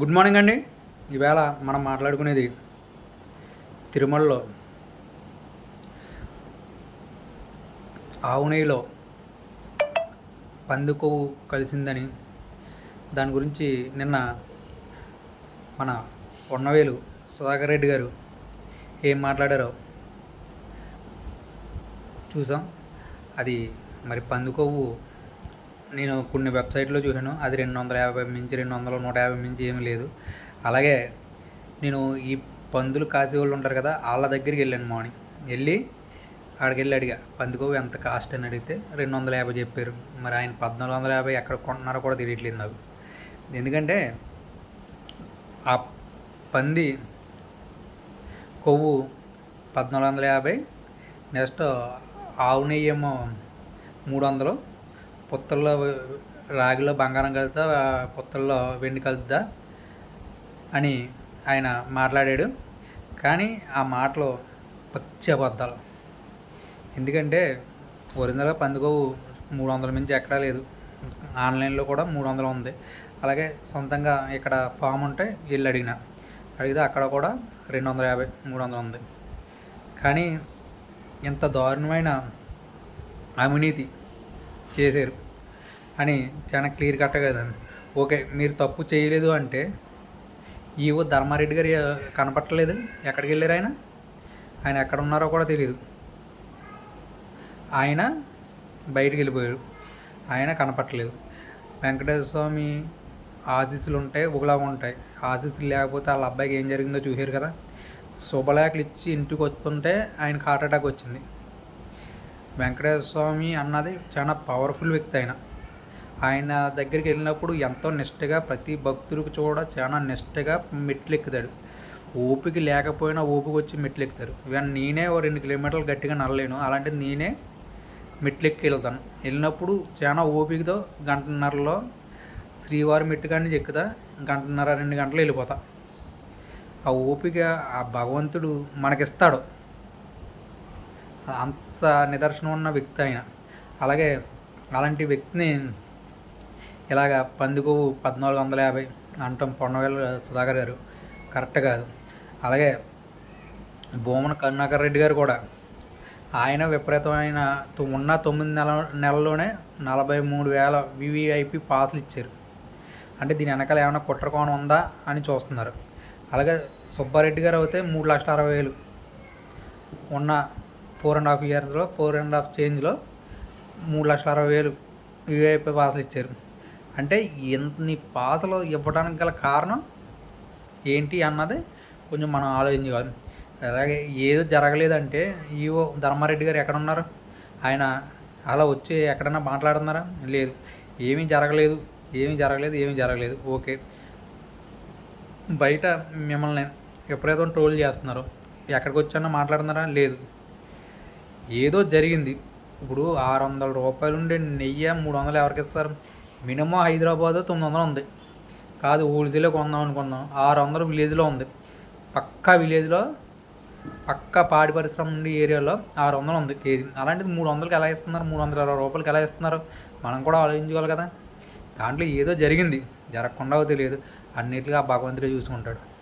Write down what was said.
Good morning అండి. ఈవేళ మనం మాట్లాడుకునేది తిరుమలలో ఆవు నెయ్యిలో కలిసిందని దాని గురించి నిన్న మన ఉన్నవేలు సుధాకర్ రెడ్డి గారు ఏం మాట్లాడారో చూసాం. అది మరి పందుకొవ్వు నేను కొన్ని వెబ్సైట్లో చూశాను. అది రెండు వందల యాభై మించి రెండు వందల నూట యాభై మించి ఏమీ లేదు. అలాగే నేను ఈ పందులు కాసే వాళ్ళు ఉంటారు కదా వాళ్ళ దగ్గరికి వెళ్ళాను మార్నింగ్. వెళ్ళి అక్కడికి వెళ్ళి అడిగా పందికొవ్వు ఎంత కాస్ట్? అని అడిగితే రెండు వందల యాభై చెప్పారు. మరి ఆయన పద్నాలుగు వందల యాభై ఎక్కడ కొంటున్నారో కూడా తెలియట్లేదు నాకు. ఎందుకంటే ఆ పంది కొవ్వు పద్నాలుగు వందల యాభై నెక్స్ట్ ఆవు నెయ్యేమో మూడు వందలు పుత్తల్లో రాగిలో బంగారం కలుద్దా పుత్తల్లో వెండి కలుద్దా అని ఆయన మాట్లాడాడు. కానీ ఆ మాటలు పచ్చి అబద్ధాలు. ఎందుకంటే ఒరిజినల్గా పందుకోవు మూడు వందల మించి ఎక్కడా లేదు. ఆన్లైన్లో కూడా మూడు వందలు ఉంది. అలాగే సొంతంగా ఇక్కడ ఫామ్ ఉంటే వెళ్ళి అడిగిన. అడిగితే అక్కడ కూడా రెండు వందల యాభై మూడు వందలు ఉంది. కానీ ఇంత దారుణమైన అవినీతి చేశారు. అని చాలా క్లియర్ కట్ కదండి. ఓకే మీరు తప్పు చేయలేదు అంటే ఈవో ధర్మారెడ్డి గారు కనపట్టలేదు? ఎక్కడికి వెళ్ళారు ఆయన? ఆయన ఎక్కడ ఉన్నారో కూడా తెలియదు ఆయన బయటికి వెళ్ళిపోయారు. ఆయన కనపట్టలేదు. వెంకటేశ్వర స్వామి ఆశీస్సులు ఉంటాయి ఒకలాగా ఉంటాయి. ఆశీస్సులు లేకపోతే వాళ్ళ అబ్బాయికి ఏం జరిగిందో చూసారు కదా. శుభలేఖలు ఇచ్చి ఇంటికి వస్తుంటే ఆయనకు హార్ట్ అటాక్ వచ్చింది. వెంకటేశ్వర స్వామి అన్నది చాలా పవర్ఫుల్ వ్యక్తి ఆయన. ఆయన దగ్గరికి వెళ్ళినప్పుడు ఎంతో నిష్టగా ప్రతి భక్తుడికి చూడ చాలా నిష్టగా మెట్లు ఎక్కుతాడు ఓపిక లేకపోయినా ఓపిక వచ్చి మెట్లు ఎక్కుతారు ఇవన్నీ నేనే ఓ రెండు కిలోమీటర్లు గట్టిగా నడలేను. అలాంటిది నేనే మెట్లు ఎక్కి వెళ్తాను వెళ్ళినప్పుడు చాలా ఓపికతో గంటన్నరలో శ్రీవారి మెట్టు కానీ ఎక్కుతా గంటన్నర రెండు గంటలు వెళ్ళిపోతా. ఆ ఓపిక ఆ భగవంతుడు మనకిస్తాడు. అంత నిదర్శనం ఉన్న వ్యక్తి ఆయన. అలాగే అలాంటి వ్యక్తిని ఇలాగ పందికొవ్వు పద్నాలుగు వందల యాభై అంటాం పొన్నవేలు సుధాకర్ గారు. కరెక్ట్ కాదు. అలాగే భూమన కరుణాకర్ రెడ్డి గారు కూడా. ఆయన విపరీతమైన ఉన్న తొమ్మిది నెల నెలల్లోనే నలభై మూడు వేల వివిఐపి పాసులు ఇచ్చారు. అంటే దీని వెనకాల ఏమైనా కుట్రకోణం ఉందా అని చూస్తున్నారు. అలాగే సుబ్బారెడ్డి గారు అయితే మూడు లక్షల అరవై వేలు ఉన్న ఫోర్ అండ్ హాఫ్ ఇయర్స్లో ఫోర్ అండ్ హాఫ్ చేంజ్లో మూడు లక్షల అరవై వేలు వివిఐపి పాసులు ఇచ్చారు. అంటే ఇన్ని పాసలు ఇవ్వడానికి గల కారణం ఏంటి అన్నది కొంచెం మనం ఆలోచించుకోవాలి అలాగే ఏదో జరగలేదంటే ఈవో ధర్మారెడ్డి గారు ఎక్కడ ఉన్నారు ఆయన అలా వచ్చి ఎక్కడన్నా మాట్లాడుతున్నారా? లేదు. ఏమీ జరగలేదు. ఏమీ జరగలేదు. ఏమీ జరగలేదు. ఓకే. బయట మిమ్మల్ని ఎప్పుడైతే ట్రోల్ చేస్తున్నారు. ఎక్కడికి వచ్చానో మాట్లాడుతున్నారా? లేదు. ఏదో జరిగింది. ఇప్పుడు ఆరు వందల రూపాయలు ఉండే నెయ్యి మూడు వందలు ఎవరికి ఇస్తారు? మినిమం హైదరాబాద్ తొమ్మిది వందలు ఉంది. కాదు ఊళ్ళిలో కొందాం అనుకున్నాం. ఆరు వందలు విలేజ్లో ఉంది. పక్కా విలేజ్లో పక్క పాడి పరిశ్రమ ఉండే ఏరియాలో ఆరు వందలు ఉంది కేజీ. అలాంటిది మూడు వందలకి ఎలా ఇస్తున్నారు? మూడు వందల ఇరవై రూపాయలకి ఎలా ఇస్తున్నారు? మనం కూడా ఆలోచించుకోవాలి కదా. దాంట్లో ఏదో జరిగింది. జరగకుండా తెలియదు. అన్నిటిగా భగవంతుడే చూసుకుంటాడు.